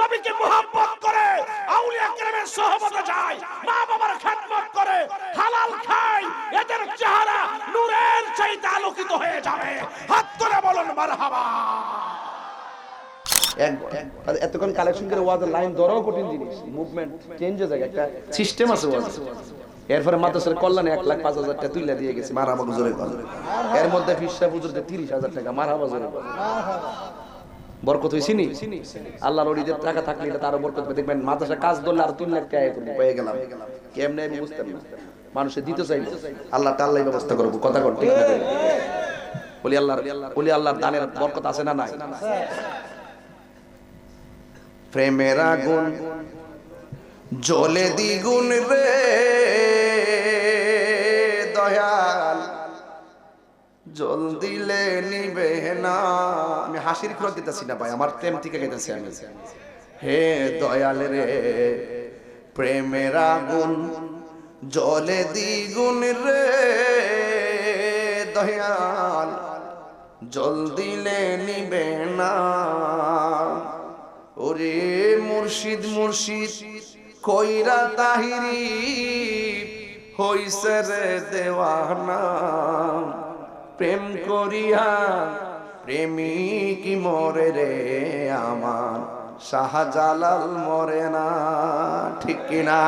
নবীকে মোহাব্বত করে আউলিয়া কেরামের সহবতে যায়, মা বাবার খেদমত করে, হালাল খায়, এদের চেহারা নূরের চাইতে আলোকিত হয়ে যাবে। হাত করে বলুন, মারহাবা। এতক্ষণ কালেকশন করে ওয়াজের লাইন ধরাও কঠিন জিনিস। মুভমেন্ট চেঞ্জ হয়ে যায়, একটা সিস্টেম আছে ওয়াজ। এরপরে মাদ্রাসার কল্যাণে এক লাখ পাঁচ হাজার টাকা তুলে দিয়ে গেছে মারা জোরে এর মধ্যে ফিসা পুজোতে তিরিশ হাজার টাকা মারা জোরে বরকত হয়েছি নি আল্লাহর ওলিদের টাকা থাকলে এটা তারও বরকত। দেখবেন মাদ্রাসা কাজ ধরলে আর তিন লাখ টাকা পেয়ে গেলাম। কেমনে আমি বুঝতাম না। মানুষের দিতে চাইলে। আল্লাহ তাল্লাই ব্যবস্থা করব কথা কর ঠিক না বলি আল্লাহর বলি আল্লাহর দানের বরকত আছে না নাই? প্রেমের আগুন জলে দ্বিগুণ রে। দয়াল জল দিলে নিবে না। আমি হাসির খোরাক দিতেছি না ভাই, আমার প্রেম থেকে গেতেছি আমি। হে দয়াল রে, প্রেমের আগুন জলে দ্বিগুণ রে। দয়াল জল দিলে নিবে না। ওরে মুর্শিদ মুর্শিদ, কইরা তাহিরি, হইছে রে দেওয়ানা। প্রেম করিয়া প্রেমিক মরে রে আমার, শাহজালাল মরে না, ঠিক কিনা?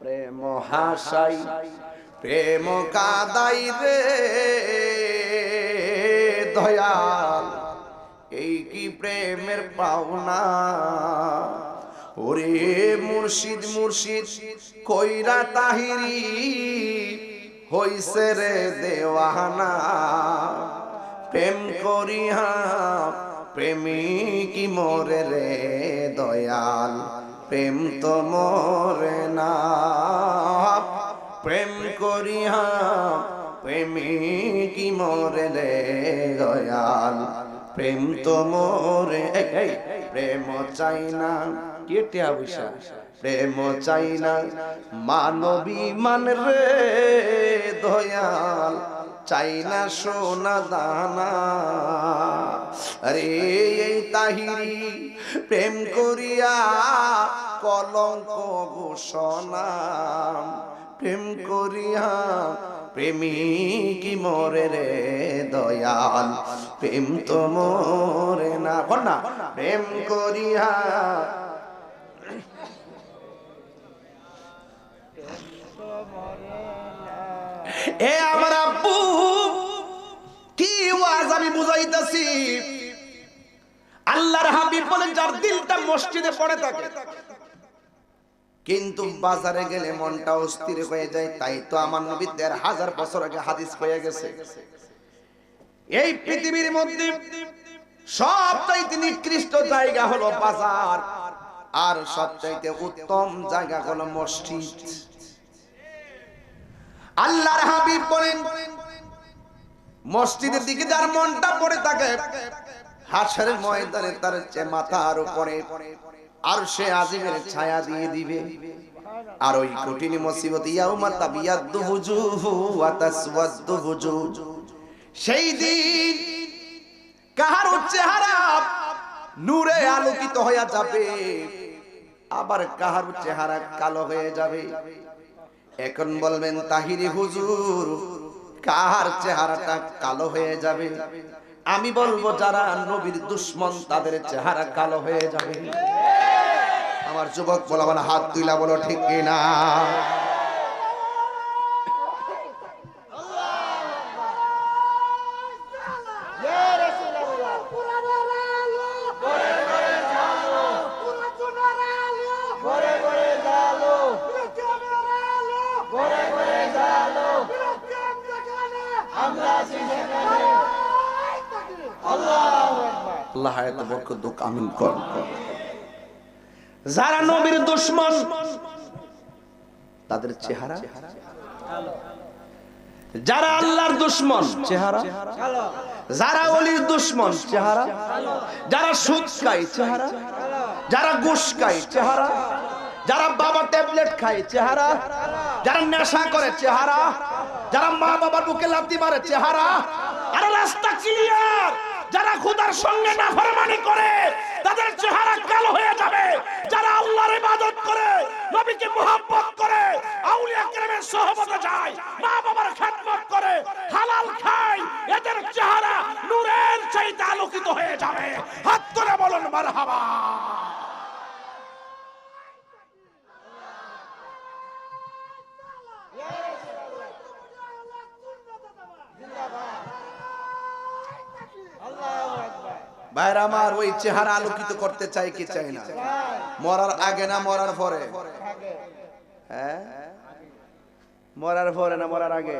প্রেম হাসাই, প্রেম কাদাই রে দয়াল, এই কি প্রেমের পাওনা? ওরে মুর্শিদ মুর্শিদ, কইরা তাহিরি হইছে রে দেওয়ানা। প্রেম করিয়া প্রেমিক মরে রে দয়াল। প্রেম তো মরে না। প্রেম করিয়া প্রেমিক মরে রে দয়াল। প্রেম তো মরে প্রেম চাই না। কেটে আবশ্যা প্রেম চাই না। মানবী মান রে দয়াল, চাই না সোনা দানা। আরে এই তাহিরি প্রেম করিয়া কলঙ্ক ঘোষণা। প্রেম করিয়া প্রেমিক মরে রে দয়াল, প্রেম তো মরে না। কন্যা প্রেম করিয়া এ আমার আব্বু, কি ওয়াজ আমি বুঝাইতাছি? আল্লাহর হাবিব বলেন, যার দিলটা মসজিদে পড়ে থাকে কিন্তু বাজারে গেলে মনটা অস্থির হয়ে যায়, তাই তো আমার নবী দেড় হাজার বছর আগে হাদিস হয়ে গেছে। এই পৃথিবীর মধ্যে সবচাইতে নিকৃষ্ট জায়গা হলো বাজার, আর সবচাইতে উত্তম জায়গা হলো মসজিদ। আল্লাহর হাবিব বলেন, মসজিদের দিকে যার মনটা পড়ে থাকে হাসের ময়দানে তার মাথার উপরে আর সে আজিমের ছায়া দিয়ে দিবে। আর ওই কঠিন মুসিবত, ইয়াউমা তাবিয়াদ্দু বুজুহু ওয়া তাসওয়াদ্দু বুজুহ সেই দিন কাহার চেহারা নূরে আলোকিত হয়ে যাবে, আবার কাহার চেহারা কালো হয়ে যাবে। এখন বলবেন তাহিরি হুজুর, কাহার চেহারাটা কালো হয়ে যাবে? আমি বলব যারা নবীর দুশ্মন, তাদের চেহারা কালো হয়ে যাবে। আমার যুবক বলা বলা হাত তুইলা বলো, ঠিক কিনা আল্লাহ হায়াত বরকত দুক আমিন কর যারা নবীর দুশ্মন তাদের চেহারা। যারা আল্লাহর দুশ্মন চেহারা। যারা অলির দুশ্মন চেহারা। যারা সুদ খায় চেহারা। যারা ঘুষ খায় চেহারা। যারা বাবা ট্যাবলেট খায় চেহারা। যারা নেশা করে চেহারা। যারা মা বাবার বুকে লাথি মারে চেহারা। আরে রাস্তা ক্লিয়ার খুদার সঙ্গে নাফরমানি করে তাদের চেহারা কালো হয়ে যাবে। যারা আল্লাহর ইবাদত করে, নবীকে মুহাব্বত করে, আউলিয়া কেরামের সহবতে যায় মা বাবার খেদমত করে, হালাল খায়, এদের চেহারা নূরের চাইতে আলোকিত হয়ে যাবে। হাত করে বলুন, মারহাবা। ভাইরা আমার ওই চেহারা আলোকিত করতে চাই কি চাই না? মরার আগে না মরার পরে? হ্যাঁ? মরার পরে না মরার আগে?